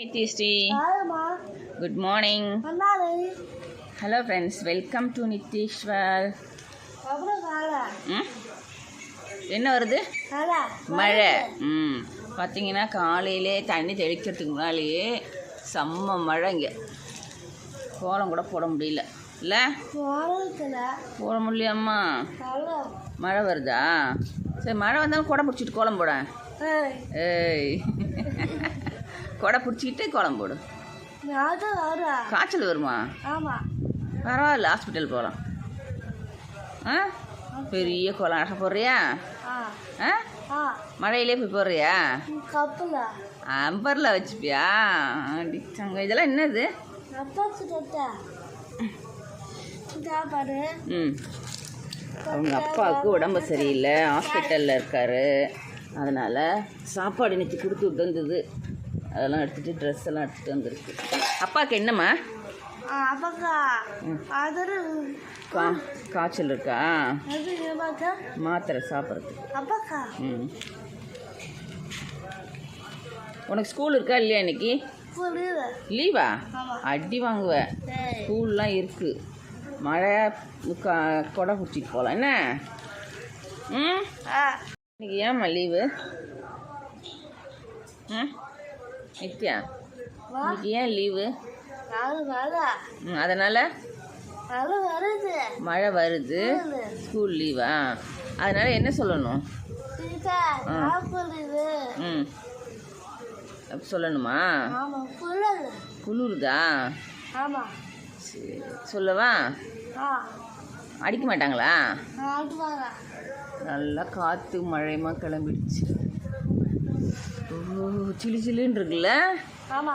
நித்யஸ்ரீ யாரும்மா? Good morning. Hello friends welcome to Nitheeswar என்ன வருது. மழை. ம். பார்த்தீங்கன்னா காலையிலே தண்ணி தெளிக்கிறதுக்கு முன்னாலேயே செம்ம மழை இங்கே. கோலம் கூட போட முடியல. இல்லை? போட காலை. மழை வருதா? சரி மழை வந்தாலும் குடை பிடிச்சிட்டு கோலம் போட. ஏய். குடை பிடிச்சிக்கிட்டு கோலம் போடு. காய்ச்சல் வருமா. பரவாயில்ல ஹாஸ்பிட்டல் போகலாம் ஆ? பெரிய கோலம் அழகாக போடுறியா? ஆ. மழையிலே போய் போடுறியா. அம்பரில் வச்சுப்பியா? அடிச்சாங்க இதெல்லாம் என்னது. ம். அவங்க அப்பாவுக்கு உடம்பு சரியில்லை ஹாஸ்பிட்டலில் இருக்காரு. அதனால் சாப்பாடு இன்னைக்கு கொடுத்து வந்தது அதெல்லாம் எடுத்துகிட்டு ட்ரெஸ் எல்லாம் எடுத்துகிட்டு வந்திருக்கு. அப்பாவுக்கு என்னம்மா? கா காய்ச்சல் இருக்கா? மாத்திரை சாப்பிட்றதுக்கு. ம். உனக்கு ஸ்கூல் இருக்கா இல்லையா இன்னைக்கு. லீவா. அடி வாங்குவேன். ஸ்கூல்லாம் இருக்குது மழை க கொடை பிடிச்சிட்டு போகலாம் என்ன? ம். இன்னைக்கு ஏம்மா லீவு ம்? நித்யா வா. இன்னைக்கு ஏன் லீவு? அதனால். மழை வருது. ஸ்கூல் லீவா? அதனால் என்ன சொல்லணும். ம். சொல்லணுமா. குளிருதா ஆமா. சரி சொல்லவா? அடிக்க மாட்டாங்களா. நல்லா காற்று மழையுமா கிளம்பிடுச்சு. ஓ சிலு சிலுன்னு இருக்குல்ல ஆமா.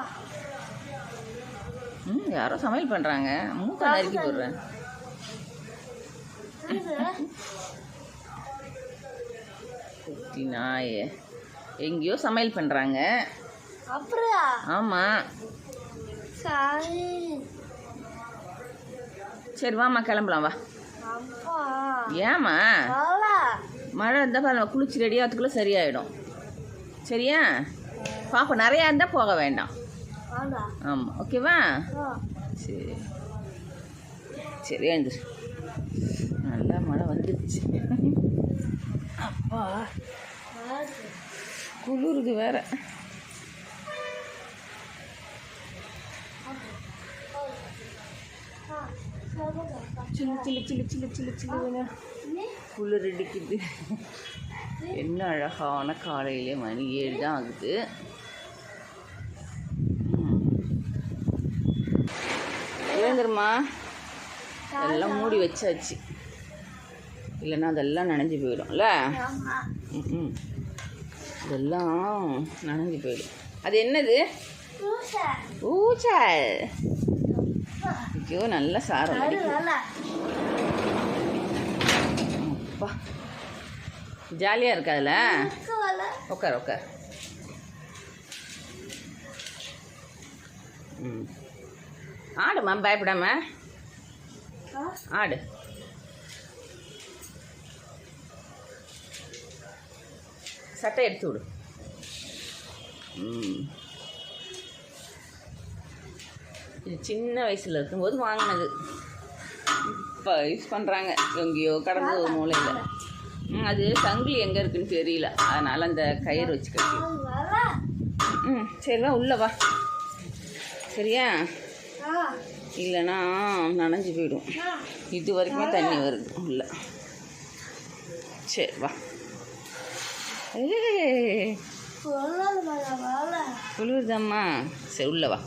ம் யாரோ சமையல் பண்ணுறாங்க மூக்க நறுக்கி போடுறேன். குட்டி நாயே. எங்கேயோ சமையல் பண்ணுறாங்க அப்படியா? ஆமாம் சாரி. வாம்மா கிளம்பலாம் வா. ஏம்மா. மழை இருந்தால் குளிச்சு ரெடி ஆகிறதுக்குள்ளே சரியாயிடும். சரியா பாப்பா நிறையா இருந்தால் போக வேண்டாம். ஆமாம் ஓகேவா. சரி சரி எழுந்துரு நல்லா மழை வந்துடுச்சு அப்பா. குளிருது வேற. சில்லு சில்லு சில்லு சில்லு சில்லு? குளிர் அடிக்குது என்ன அழகான காலையிலே மணி ஏழு தான் ஆகுது. எழுந்துருமா எல்லாம் மூடி வச்சாச்சு. இல்லைன்னா அதெல்லாம் நனைஞ்சு போயிடும்ல. ம் இதெல்லாம் நனைஞ்சு போயிடும். அது என்னது. ஊச்சல் ஐயோ நல்ல சாரம். அப்பா. ஜாலியாக புக்கு வரல. உட்கார் உட்கார் ம். ஆடுமா பயப்படாம. ஆடு. சட்டை எடுத்து விடு. இது சின்ன வயசில் இருக்கும்போது வாங்கினது. இப்போ யூஸ் பண்ணுறாங்க எங்கேயோ கடந்து மூலையில். அது சங்கிலி எங்கே இருக்குன்னு தெரியல. அதனால் அந்த கயிறு வச்சு கட்டி. ம் சரி வா உள்ளே வா. சரியா? இல்லைன்னா நனைஞ்சு போயிடும். இது வரைக்குமே தண்ணி வருது உள்ள. சரி வா. வரல. குளிருதம்மா சரி உள்ள வா.